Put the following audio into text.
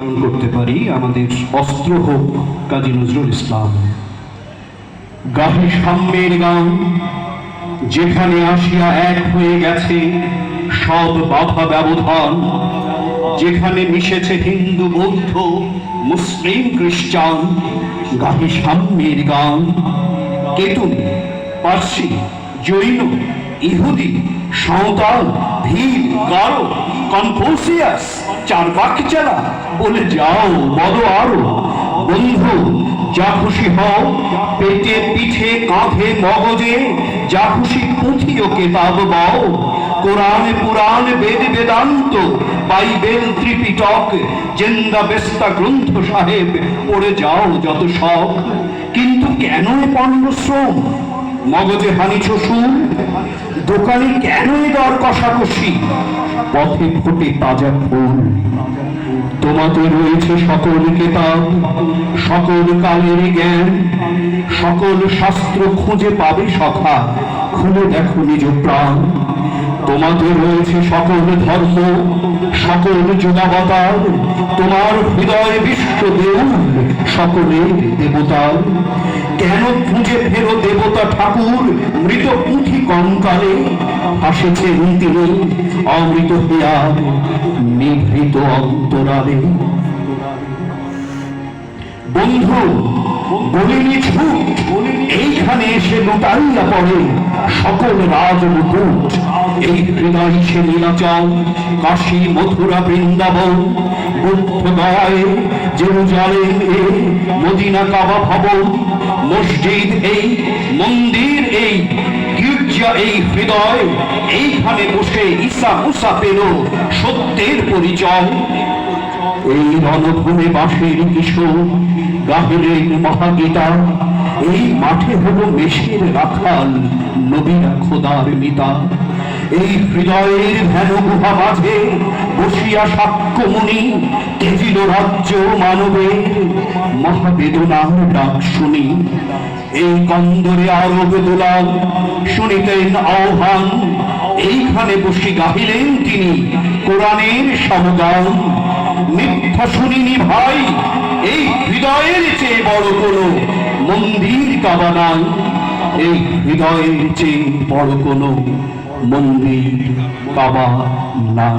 পালন করতে পারি আমাদের অস্ত্র হোক কাজী নজরুল ইসলাম। গাহে সাম্যের গান, যেখানে আসিয়া এক হয়ে গেছে সব বাধা ব্যবধান, যেখানে মিশেছে হিন্দু, বৌদ্ধ, মুসলিম, খ্রিস্টান গাহে সাম্যের গান। কেতুন, পার্সি, জৈন, ইহুদি, সাঁওতাল ভীল গারো কনফুসিয়াস চার বাকচারা বলে যাও, বলো আরও। বন্ধু, যা খুশি হও, পেটে, পিঠে, কাঁধে, মগজে, যা খুশি পুঁথি ও কেতাব বাও কোরআন পুরাণ, বেদ বেদান্ত, বাইবেল ত্রিপিটক, জেন্দা বেস্তা গ্রন্থ সাহেব, পড়ে যাও যত শখ। কিন্তু কেন এ পণ্যশ্রম? মগজে হানিছ সুর দোকানে কেন দর কষাকষি? পথে ফোটে তাজা ফুল। তোমাতে রয়েছে সকল কেতাব, সকল কালের জ্ঞান, সকল শাস্ত্র খুঁজে পাবে সখা, খুলে দেখো নিজ প্রাণ। তোমাতে রয়েছে সকল ধর্ম, সকল যুগাবতার, তোমার হৃদয় বিশ্ব দেউল। সকলের দেবতার। কেন খুঁজে ফেরো দেবতা ঠাকুর? মৃত পুঁথি কঙ্কালে হাসেছে তিনি অমৃত হেয়ার নিভৃত অন্তরালে। বন্ধু বলিনি ছুট এইখানে এসে লুটাইয়া পড়ে সকল রাজ মুকুট এই হৃদয় সে নীলাচল, কাশী, মথুরা, বৃন্দাবন, বুদ্ধ গয়ায় জেরুজালেম এ মদিনা কাবা ভবন, মসজিদ এই, মন্দির এই, গির্জা এই হৃদয়, এইখানে বসে ঈসা মুসা পেল সত্যের পরিচয়। এই রণভূমে বাসের কিশোর গাহিলেন মহাগীতা এই মাঠে হলো রাখাল খোদার মিতা এই হৃদয়ের গুহা মাঝে বসিয়া রাজ্য মানবের মহাবেদনার ডাক শুনি। এই কন্দরে আরব শুনিতেন আহ্বান, এইখানে বসে গাহিলেন তিনি কোরআনের সমগান। মিথ্যা শুনিনি ভাই এই হৃদয়ের চেয়ে বড় কোনো মন্দির কাবা নাই। এই হৃদয়ের চেয়ে বড় কোনো মন্দির কাবা নাই।